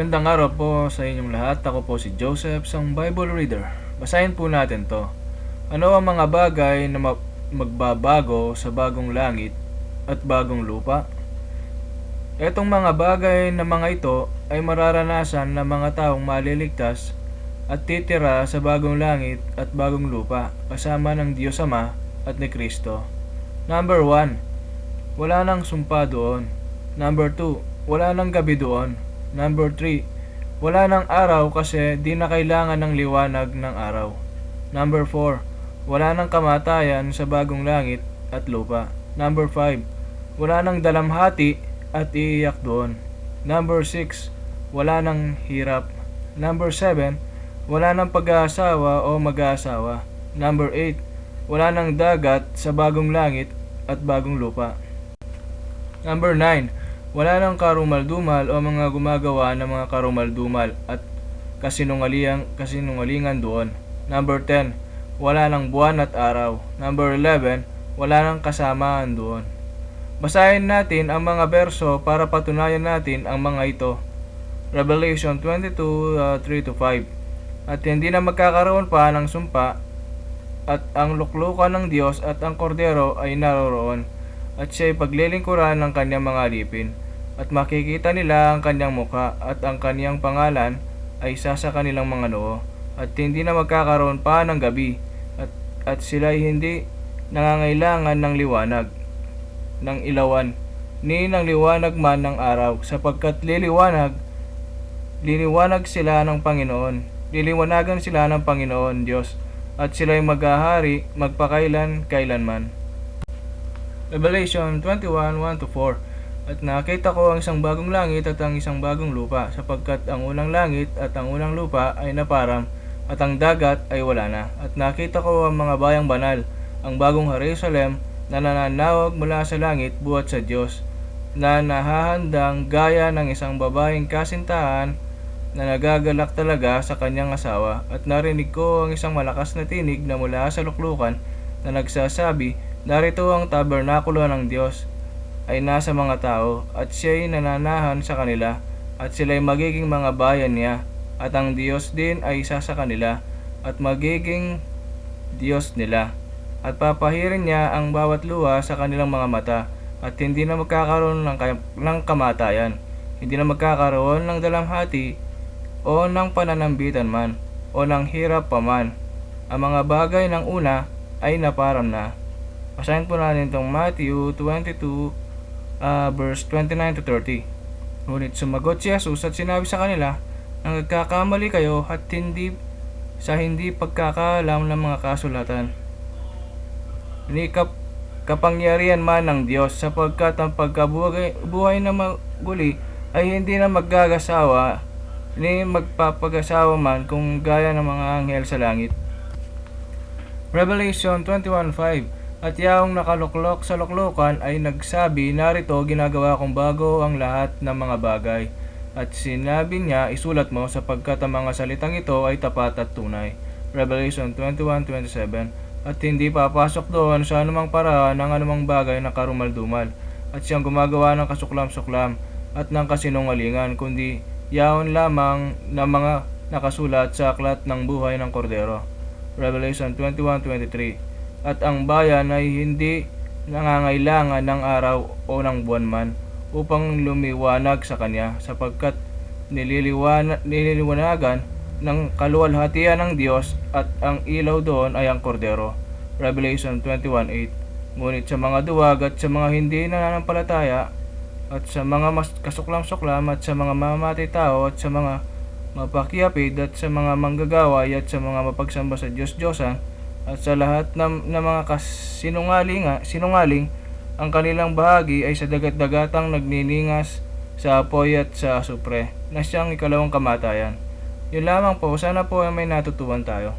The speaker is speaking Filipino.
Gandang araw po sa inyong lahat. Ako po si Joseph, isang Bible reader. Basahin po natin to. Ano ang mga bagay na ma- magbabago sa bagong langit at bagong lupa? Etong mga bagay na mga ito ay mararanasan ng mga taong maliligtas at titira sa bagong langit at bagong lupa kasama ng Diyos Ama at ni Kristo. Number 1. Wala nang sumpa doon. Number 2. Wala nang gabi doon. Number 3. Wala nang araw kasi di na kailangan ng liwanag ng araw. Number 4. Wala nang kamatayan sa bagong langit at lupa. Number 5. Wala nang dalamhati at iiyak doon. Number 6. Wala nang hirap. Number 7. Wala nang pag-aasawa o mag-aasawa. Number 8. Wala nang dagat sa bagong langit at bagong lupa. Number 9. Wala nang karumaldumal o mga gumagawa ng mga karumaldumal at kasinungalingan, kasinungalingan doon. Number 10. Wala nang buwan at araw. Number 11. Wala nang kasamaan doon. Basahin natin ang mga berso para patunayan natin ang mga ito. Revelation 22, uh, 3-5 At hindi na magkakaroon pa ng sumpa at ang luklukan ng Diyos at ang kordero ay naroroon at siya'y paglilingkuran ng kanyang mga alipin at makikita nila ang kanyang mukha at ang kanyang pangalan ay isa sa kanilang mga noo at hindi na magkakaroon pa ng gabi at, at sila'y hindi nangangailangan ng liwanag ng ilawan ni ng liwanag man ng araw sapagkat liliwanag liliwanag sila ng Panginoon liliwanagan sila ng Panginoon Diyos at sila'y maghahari magpakailan kailanman Revelation 21, 1-4 At nakita ko ang isang bagong langit at ang isang bagong lupa, sapagkat ang unang langit at ang unang lupa ay naparam, at ang dagat ay wala na. At nakita ko ang mga bayang banal, ang bagong Jerusalem, na nananawag mula sa langit buhat sa Diyos, na nahahandang gaya ng isang babaeng kasintahan na nagagalak talaga sa kanyang asawa at narinig ko ang isang malakas na tinig na mula sa luklukan na nagsasabi, Narito ang tabernakulo ng Diyos. Ay nasa mga tao at siya'y nananahan sa kanila at sila'y magiging mga bayan niya at ang Diyos din ay isa sa kanila at magiging Diyos nila. At papahirin niya ang bawat luha sa kanilang mga mata at hindi na magkakaroon ng, ka- ng kamatayan. Hindi na magkakaroon ng dalamhati o ng pananambitan man o ng hirap pa man. Ang mga bagay ng una ay naparam na Basahin po natin itong Matthew 22 uh, verse 29 to 30. Ngunit sumagot si Jesus at sinabi sa kanila, Nagkakamali kayo at hindi sa hindi pagkakaalam ng mga kasulatan. Ni kap kapangyarihan man ng Diyos sapagkat ang pagkabuhay buhay na maguli ay hindi na maggagasawa ni magpapagasawa man kung gaya ng mga anghel sa langit. Revelation 21.5 At yaong nakaluklok sa luklukan ay nagsabi, Narito, ginagawa kong bago ang lahat ng mga bagay. At sinabi niya, isulat mo sapagkat ang mga salitang ito ay tapat at tunay. Revelation 21.27 At hindi papasok doon sa anumang paraan ng anumang bagay na karumaldumal. At siyang gumagawa ng kasuklam-suklam at ng kasinungalingan, kundi yaon lamang ng mga nakasulat sa aklat ng buhay ng kordero. Revelation 21.23 At ang bayan ay hindi nangangailangan ng araw o ng buwan man upang lumiwanag sa kanya sapagkat nililiwana, nililiwanagan ng kaluwalhatian ng Diyos at ang ilaw doon ay ang kordero. Revelation 21.8 Ngunit sa mga duwag at sa mga hindi nananampalataya at sa mga mas kasuklam-suklam at sa mga mamatay tao at sa mga mapakyapid at sa mga manggagaway at sa mga mapagsamba sa Diyos-Diyosan at sa lahat ng, ng mga kasinungaling, sinungaling, ang kanilang bahagi ay sa dagat-dagatang nagniningas sa apoy at sa supre, na siyang ikalawang kamatayan. Yun lamang po, sana po ay may natutuwan tayo.